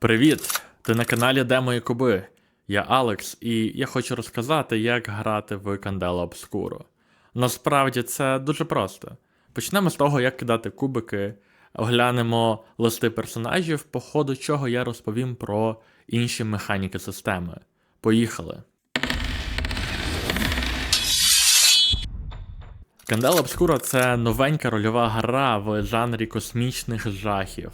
Привіт! Ти на каналі Де мої куби. Я Алекс, і я хочу розказати, як грати в Candela Obscuro. Насправді це дуже просто. Почнемо з того, як кидати кубики, оглянемо листи персонажів, по ходу чого я розповім про інші механіки системи. Поїхали! Candela Obscura – це новенька рольова гра в жанрі космічних жахів,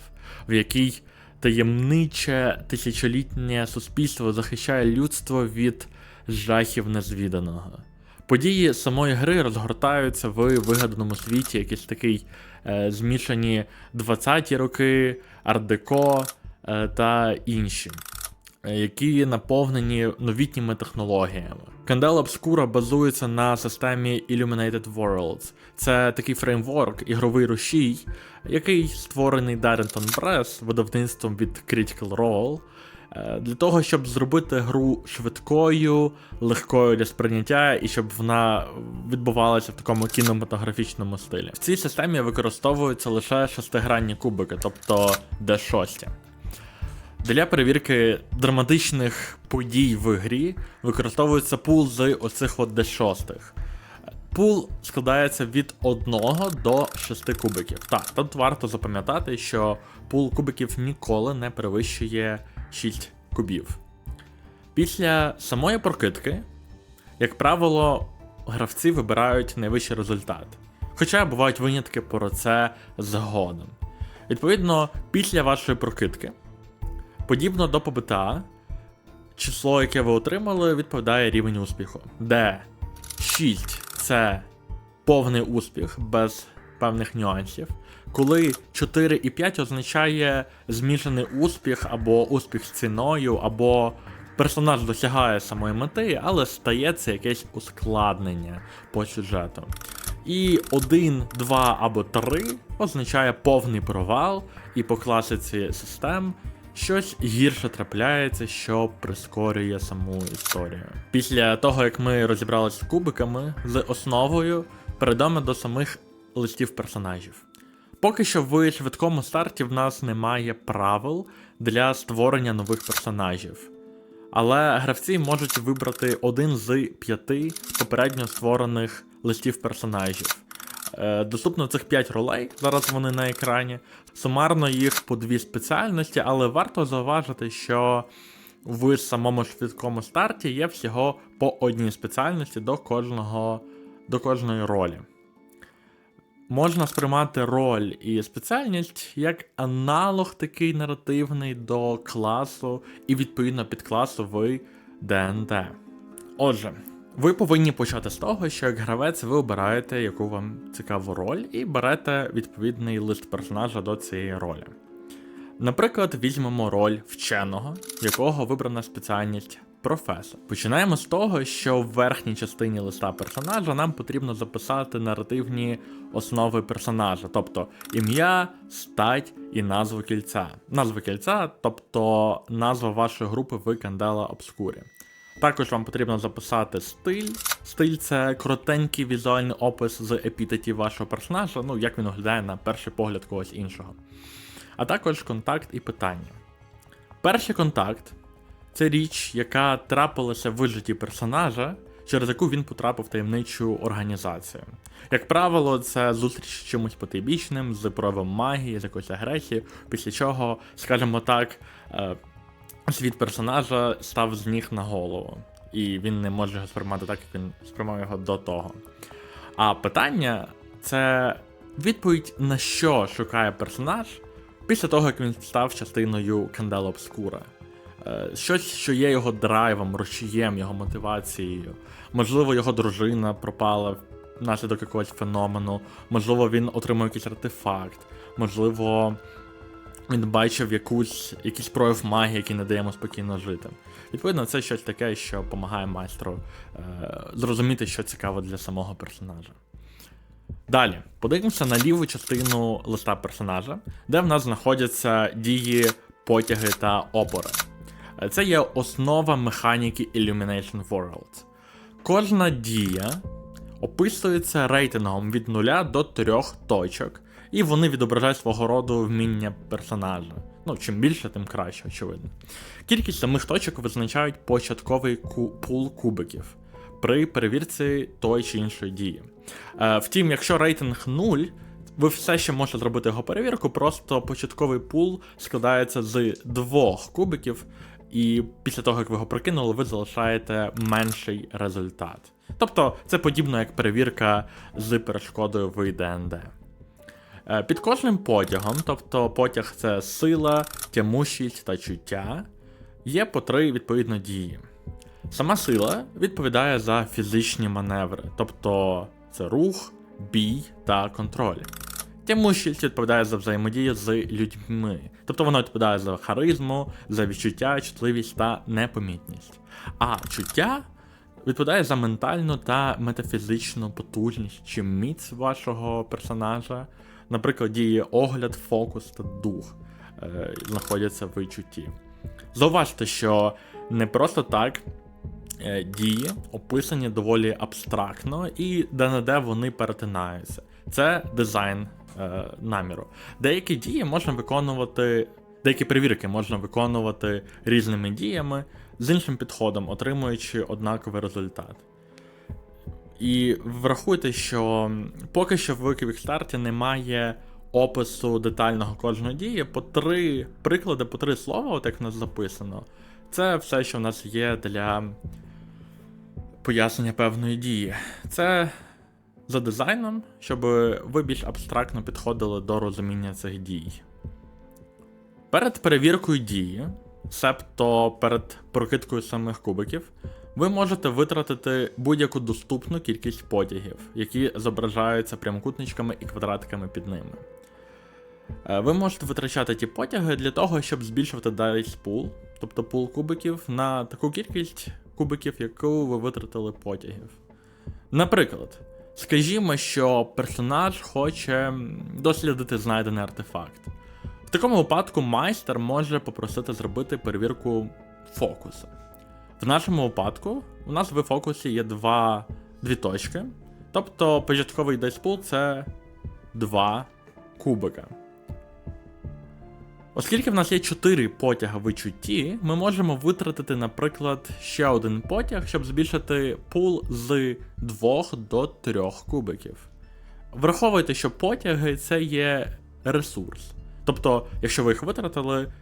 в якій таємниче тисячолітнє суспільство захищає людство від жахів незвіданого. Події самої гри розгортаються в вигаданому світі, якийсь такий е, змішані 20-ті роки, ардеко е, та інші е, які наповнені новітніми технологіями. Candela Obscura базується на системі Illuminated Worlds. Це такий фреймворк, ігровий рушій, який створений Darrington Press видавництвом від Critical Role. е, Для того, щоб зробити гру швидкою, легкою для сприйняття, і щоб вона відбувалася в такому кінематографічному стилі. В цій системі використовуються лише шестигранні кубики, тобто D6. Для перевірки драматичних подій в грі використовується пул з оцих от D6. Пул складається від 1 до 6 кубиків. Так, тут варто запам'ятати, що пул кубиків ніколи не перевищує 6 кубів. Після самої прокидки, як правило, гравці вибирають найвищий результат. Хоча бувають винятки про це згодом. Відповідно, після вашої прокидки Подібно до ПБТА, число, яке ви отримали, відповідає рівень успіху. Де 6 це повний успіх без певних нюансів. Коли 4 і 5 означає змішаний успіх або успіх з ціною, або персонаж досягає самої мети, але стається якесь ускладнення по сюжету. І 1, 2 або 3 означає повний провал, і по класиці систем щось гірше трапляється, що прискорює саму історію. Після того, як ми розібралися з кубиками з основою, перейдемо до самих листів персонажів. Поки що в швидкому старті в нас немає правил для створення нових персонажів. Але гравці можуть вибрати один з п'яти попередньо створених листів персонажів. Е, Доступно цих 5 ролей, зараз вони на екрані. Сумарно їх по дві спеціальності, але варто зауважити, що в самому швидкому старті є всього по одній спеціальності до кожного, до кожної ролі. Можна сприймати роль і спеціальність як аналог такий наративний до класу і відповідно підкласу в ДНД. Отже, ви повинні почати з того, що як гравець ви обираєте, яку вам цікаву роль, і берете відповідний лист персонажа до цієї ролі. Наприклад, візьмемо роль вченого, якого вибрана спеціальність професор. Починаємо з того, що в верхній частині листа персонажа нам потрібно записати наративні основи персонажа, тобто ім'я, стать і назву кільця. Назва кільця, тобто назва вашої групи в Candela Obscura. Також вам потрібно записати стиль. Стиль це коротенький візуальний опис з епітетів вашого персонажа, ну як він виглядає на перший погляд когось іншого. А також контакт і питання. Перший контакт це річ, яка трапилася в житті персонажа, через яку він потрапив в таємничу організацію. Як правило, це зустріч з чимось потайбічним, з проявом магії, з якоюсь агресією, після чого, скажімо так, е, світ персонажа став з ніг на голову, і він не може його сприймати так, як він сприймав його до того. А питання це відповідь на що шукає персонаж після того, як він став частиною Obscura. Е, Щось, що є його драйвом, рушієм, його мотивацією. Можливо, його дружина пропала внаслідок якогось феномену, можливо, він отримав якийсь артефакт, можливо, він бачив якусь, якийсь прояв магії, який не дає йому спокійно жити. Відповідно, це щось таке, що допомагає майстру е, зрозуміти, що цікаво для самого персонажа. Далі, подивимося на ліву частину листа персонажа, де в нас знаходяться дії, потяги та опори. Е, Це є основа механіки Illumination Worlds. Кожна дія описується рейтингом від 0 до 3 точок, і вони відображають свого роду вміння персонажа. Ну, чим більше, тим краще, очевидно. Кількість самих точок визначають початковий ку- пул кубиків при перевірці тої чи іншої дії. Е, втім, якщо рейтинг 0, ви все ще можете зробити його перевірку, просто початковий пул складається з двох кубиків, і після того, як ви його прокинули, ви залишаєте менший результат. Тобто це подібно як перевірка з перешкодою в ДНД. Е, Під кожним потягом, тобто потяг це сила, тямущість та чуття, є по три відповідно дії. Сама сила відповідає за фізичні маневри, тобто це рух, бій та контроль. Тямущість відповідає за взаємодію з людьми, тобто вона відповідає за харизму, за відчуття, чутливість та непомітність. А чуття відповідає за ментальну та метафізичну потужність чи міць вашого персонажа. Наприклад, дії огляд, фокус та дух е, знаходяться в чутті. Зауважте, що не просто так е, дії описані доволі абстрактно, і де-не-де вони перетинаються. Це дизайн е, наміру. Деякі дії можна виконувати, деякі перевірки можна виконувати різними діями з іншим підходом, отримуючи однаковий результат. І врахуйте, що поки що в Квікстарті немає опису детального кожної дії, по три приклади, по три слова, от як в нас записано. Це все, що в нас є для пояснення певної дії. Це за дизайном, щоб ви більш абстрактно підходили до розуміння цих дій. Перед перевіркою дії, себто перед прокидкою самих кубиків, ви можете витратити будь-яку доступну кількість потягів, які зображаються прямокутничками і квадратиками під ними. Е, Ви можете витрачати ті потяги для того, щоб збільшувати dice pool, тобто пул кубиків, на таку кількість кубиків, яку ви витратили потягів. Наприклад, скажімо, що персонаж хоче дослідити знайдений артефакт. В такому випадку майстер може попросити зробити перевірку фокуса. В нашому випадку у нас в фокусі є два, дві точки. Тобто початковий дайспул це два кубика. Оскільки в нас є 4 потяги в чутті, ми можемо витратити, наприклад, ще один потяг, щоб збільшити пул з 2 до 3 кубиків. Враховуйте, що потяги це є ресурс. Тобто, якщо ви їх витратили,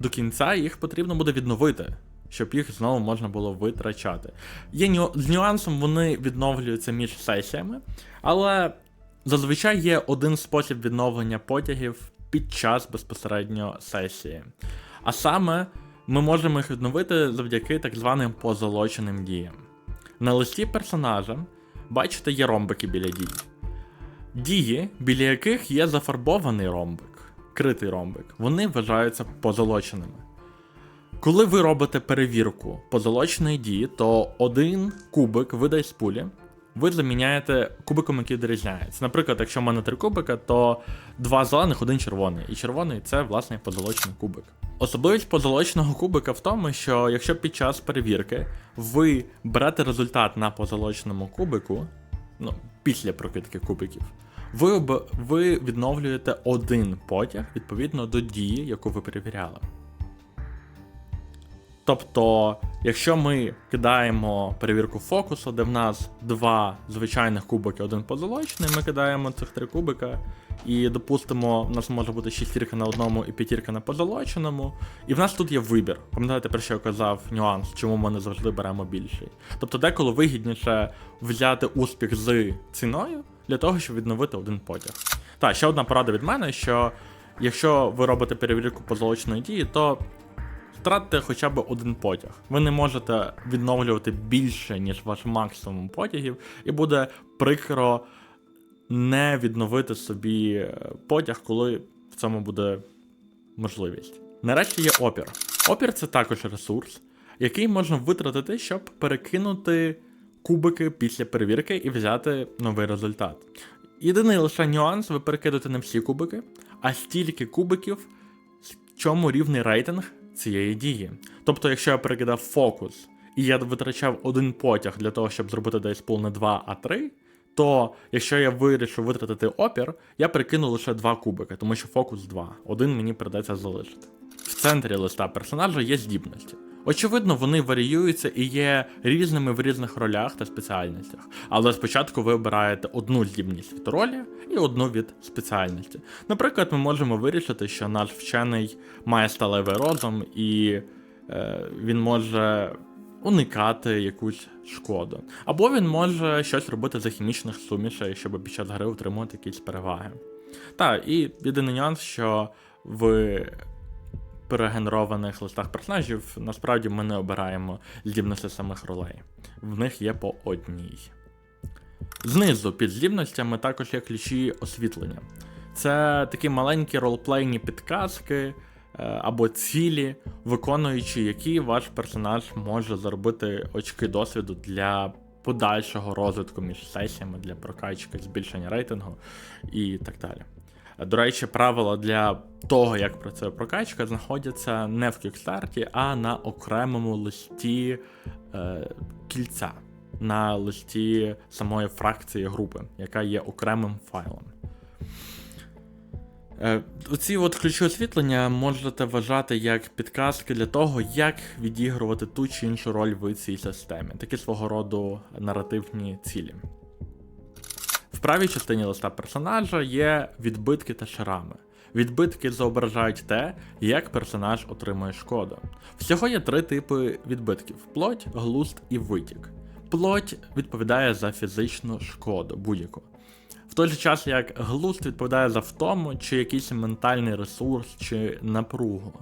до кінця їх потрібно буде відновити, щоб їх знову можна було витрачати. Є ню... З нюансом вони відновлюються між сесіями, але зазвичай є один спосіб відновлення потягів під час безпосередньо сесії. А саме ми можемо їх відновити завдяки так званим позолоченим діям. На листі персонажа бачите є ромбики біля дій. Дії, біля яких є зафарбований ромбик, критий ромбик, вони вважаються позолоченими. Коли ви робите перевірку позолоченої дії, то один кубик видасть з пулі, ви заміняєте кубиком, який дорізняється. Наприклад, якщо в мене три кубика, то два зелених, один червоний. І червоний це власне позолочений кубик. Особливість позолоченого кубика в тому, що якщо під час перевірки ви берете результат на позолоченому кубику, ну, після прокидки кубиків, ви, об- ви відновлюєте один потяг відповідно до дії, яку ви перевіряли. Тобто, якщо ми кидаємо перевірку фокусу, де в нас два звичайних кубики, один позолочений, ми кидаємо цих три кубика, і допустимо, в нас може бути шістірка на одному і п'ятірка на позолоченому. І в нас тут є вибір. Пам'ятаєте, про що я казав нюанс, чому ми не завжди беремо більший. Тобто, деколи вигідніше взяти успіх з ціною для того, щоб відновити один потяг. Так, ще одна порада від мене, що якщо ви робите перевірку позолоченої дії, то втратите хоча б один потяг. Ви не можете відновлювати більше, ніж ваш максимум потягів, і буде прикро не відновити собі е, потяг, коли в цьому буде можливість. Нарешті є опір. Опір це також ресурс, який можна витратити, щоб перекинути кубики після перевірки і взяти новий результат. Єдиний лише нюанс, ви перекидуєте не всі кубики, а стільки кубиків, в чому рівний рейтинг цієї дії. Тобто, якщо я перекидав фокус і я витрачав один потяг для того, щоб зробити дайспул не 2, а 3, то якщо я вирішу витратити опір, я прикину лише два кубики, тому що фокус 2. Один мені придеться залишити. В центрі листа персонажа є здібності. Очевидно, вони варіюються і є різними в різних ролях та спеціальностях. Але спочатку ви обираєте одну здібність від ролі і одну від спеціальності. Наприклад, ми можемо вирішити, що наш вчений має сталевий розум і е, він може уникати якусь шкоду. Або він може щось робити за хімічних сумішей, щоб під час гри отримувати якісь переваги. Так, і єдиний нюанс, що в перегенерованих листах персонажів насправді ми не обираємо здібності самих ролей. В них є по одній. Знизу під здібностями також є ключі освітлення. Це такі маленькі ролплейні підказки е, або цілі, виконуючи які ваш персонаж може заробити очки досвіду для подальшого розвитку між сесіями, для прокачки, збільшення рейтингу і так далі. До речі, правила для того, як працює прокачка, знаходяться не в кікстарті, а на окремому листі е, кільця, на листі самої фракції групи, яка є окремим файлом. Е, Оці от ключі освітлення можете вважати як підказки для того, як відігрувати ту чи іншу роль в цій системі, такі свого роду наративні цілі. В правій частині листа персонажа є відбитки та шрами. Відбитки зображають те, як персонаж отримує шкоду. Всього є три типи відбитків: плоть, глузд і витік. Плоть відповідає за фізичну шкоду будь-яку. В той же час, як глузд відповідає за втому, чи якийсь ментальний ресурс, чи напругу.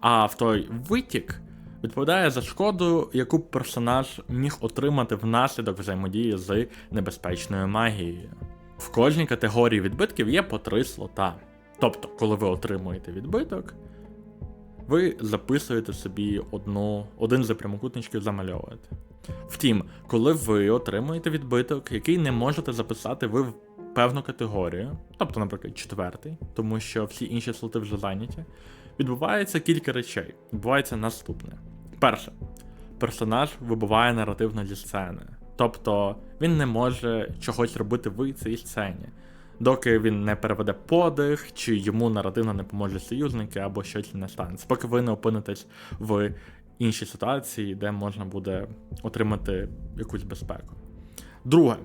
А в той витік відповідає за шкоду, яку персонаж міг отримати внаслідок взаємодії з небезпечною магією. В кожній категорії відбитків є по три слота. Тобто, коли ви отримуєте відбиток, ви записуєте собі одну, один з прямокутничків замальовуєте. Втім, коли ви отримуєте відбиток, який не можете записати ви в певну категорію, тобто, наприклад, четвертий, тому що всі інші слоти вже зайняті, відбувається кілька речей. Відбувається наступне. Перше, персонаж вибуває наративно зі сцени. Тобто він не може чогось робити в цій сцені, доки він не переведе подих, чи йому наративно не поможе союзники або щось не станеться, поки ви не опинитесь в іншій ситуації, де можна буде отримати якусь безпеку. Друге,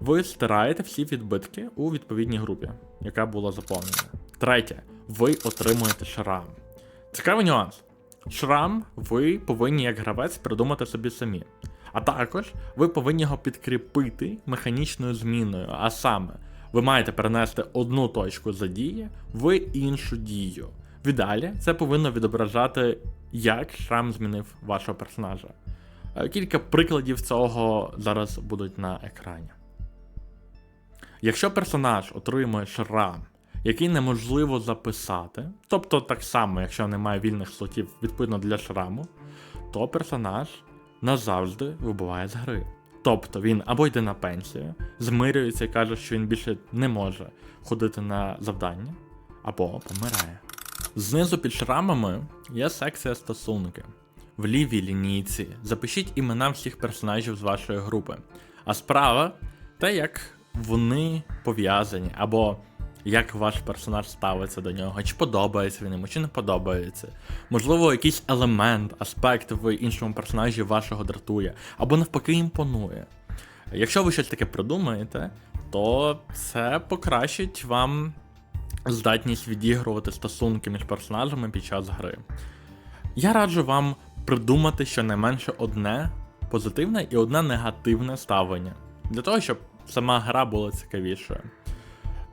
ви стираєте всі відбитки у відповідній групі, яка була заповнена. Третє, ви отримуєте шрам. Цікавий нюанс. Шрам ви повинні як гравець придумати собі самі. А також ви повинні його підкріпити механічною зміною. А саме, ви маєте перенести одну точку задії в іншу дію. В ідеалі це повинно відображати, як шрам змінив вашого персонажа. Е, Кілька прикладів цього зараз будуть на екрані. Якщо персонаж отримує шрам, який неможливо записати, тобто так само, якщо немає вільних слотів відповідно для шраму, то персонаж назавжди вибуває з гри. Тобто він або йде на пенсію, змирюється і каже, що він більше не може ходити на завдання, або помирає. Знизу під шрамами є секція стосунки. В лівій лінійці запишіть імена всіх персонажів з вашої групи. А справа те, як вони пов'язані, або як ваш персонаж ставиться до нього, чи подобається він йому, чи не подобається. Можливо, якийсь елемент, аспект в іншому персонажі вашого дратує, або навпаки імпонує. Якщо ви щось таке придумаєте, то це покращить вам здатність відігрувати стосунки між персонажами під час гри. Я раджу вам придумати щонайменше одне позитивне і одне негативне ставлення, для того, щоб сама гра була цікавішою.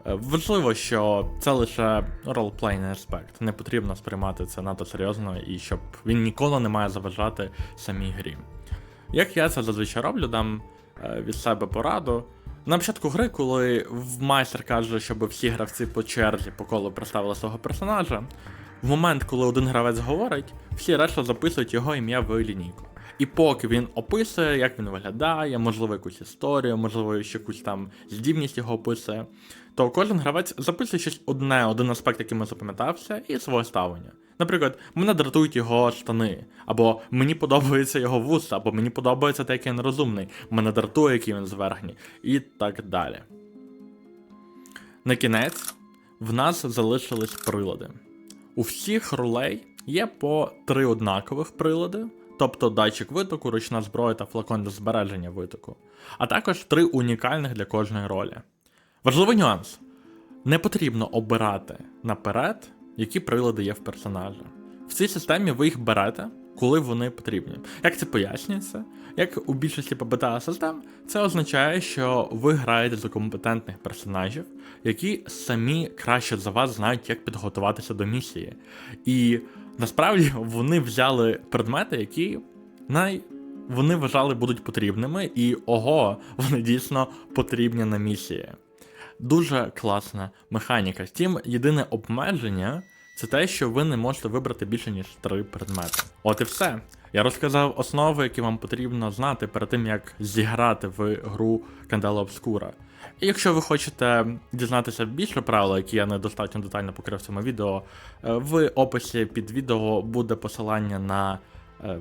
Е, Важливо, що це лише ролплейний аспект. Не потрібно сприймати це надто серйозно і щоб він ніколи не має заважати самій грі. Як я це зазвичай роблю, дам е, від себе пораду. На початку гри, коли майстер каже, щоб всі гравці по черзі по колу представили свого персонажа, в момент, коли один гравець говорить, всі решта записують його ім'я в лінійку. І поки він описує, як він виглядає, можливо, якусь історію, можливо, ще якусь там здібність його описує, то кожен гравець записує щось одне, один аспект, який йому запам'ятався, і своє ставлення. Наприклад, мене дратують його штани, або мені подобається його вуса, або мені подобається те, який він розумний, мене дратує, який він зверхній, і так далі. На кінець в нас залишились прилади. У всіх ролей є по три однакових прилади, тобто датчик витоку, ручна зброя та флакон для збереження витоку, а також три унікальних для кожної ролі. Важливий нюанс: не потрібно обирати наперед, які прилади є в персонажа. В цій системі ви їх берете, коли вони потрібні. Як це пояснюється? Як у більшості ПБТА систем, це означає, що ви граєте за компетентних персонажів, які самі краще за вас знають, як підготуватися до місії. І насправді вони взяли предмети, які най... вони вважали будуть потрібними, і ого, вони дійсно потрібні на місії. Дуже класна механіка. Втім, єдине обмеження це те, що ви не можете вибрати більше ніж три предмети. От і все. Я розказав основи, які вам потрібно знати перед тим, як зіграти в гру Candela Obscura. Якщо ви хочете дізнатися більше правил, які я недостатньо детально покрив в цьому відео, е, в описі під відео буде посилання на е,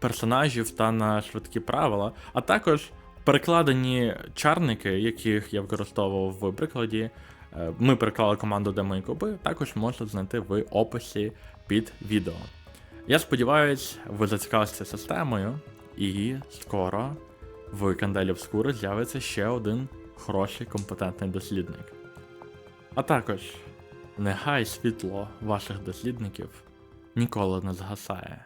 персонажів та на швидкі правила, а також перекладені чарники, яких я використовував в прикладі. Е, Ми переклали команду Демо і Коби, також можете знайти в описі під відео. Я сподіваюсь, ви зацікавилися системою, і скоро в Candelі Obscura з'явиться ще один хороший компетентний дослідник. А також, нехай світло ваших дослідників ніколи не згасає.